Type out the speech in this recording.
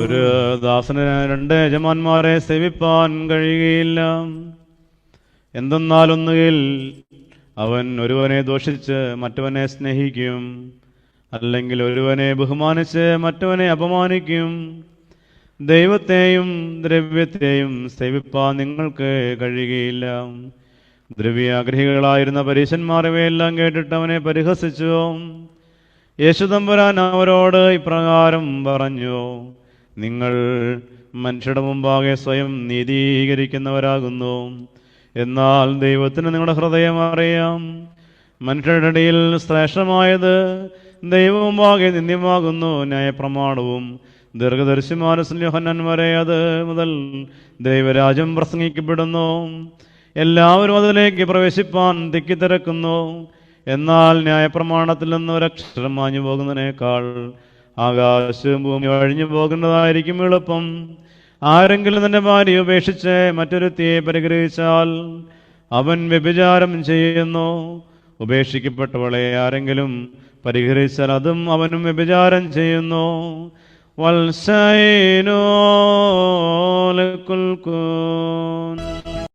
ഒരു ദാസന് രണ്ട് യജമാന്മാരെ സേവിപ്പാൻ കഴിയുകയില്ല. എന്തെന്നാലൊന്നുകിൽ അവൻ ഒരുവനെ ദോഷിച്ച് മറ്റവനെ സ്നേഹിക്കും അല്ലെങ്കിൽ ഒരുവനെ ബഹുമാനിച്ച് മറ്റവനെ അപമാനിക്കും. ദൈവത്തെയും ദ്രവ്യത്തെയും സേവിപ്പാൻ നിങ്ങൾക്ക് കഴിയുകയില്ല. ദ്രവ്യാഗ്രഹികളായിരുന്ന പരീശന്മാർ ഇവയെല്ലാം കേട്ടിട്ട് അവനെ പരിഹസിച്ചു. യേശുദമ്പുരാൻ അവരോട് ഇപ്രകാരം പറഞ്ഞു നിങ്ങൾ മനുഷ്യരുടെ മുമ്പാകെ സ്വയം നീതീകരിക്കുന്നവരാകുന്നു. എന്നാൽ ദൈവത്തിന് നിങ്ങളുടെ ഹൃദയം അറിയാം. മനുഷ്യരുടെ ഇടയിൽ ശ്രേഷ്ഠമായത് ദൈവമുമ്പാകെ നിന്ദ്യമാകുന്നു ന്യായപ്രമാണവും. ദീർഘദർശിമാന യോഹന്നൻ വരെ അത് മുതൽ ദൈവരാജ്യം പ്രസംഗിക്കപ്പെടുന്നു. എല്ലാവരും അതിലേക്ക് പ്രവേശിപ്പാൻ തിക്കിത്തിരക്കുന്നു. എന്നാൽ ന്യായപ്രമാണത്തിൽ നിന്ന് ഒരക്ഷരം മാഞ്ഞു പോകുന്നതിനേക്കാൾ ആകാശവും ഭൂമി അഴിഞ്ഞു പോകുന്നതായിരിക്കും എളുപ്പം. ആരെങ്കിലും തന്റെ ഭാര്യ ഉപേക്ഷിച്ച് മറ്റൊരുത്തിയെ പരിഗ്രഹിച്ചാൽ അവൻ വ്യഭിചാരം ചെയ്യുന്നു. ഉപേക്ഷിക്കപ്പെട്ടവളെ ആരെങ്കിലും പരിഹരിച്ചാൽ അതും അവനും വ്യഭിചാരം ചെയ്യുന്നു. വത്സൈനോ ലക്കുൽക്കൂ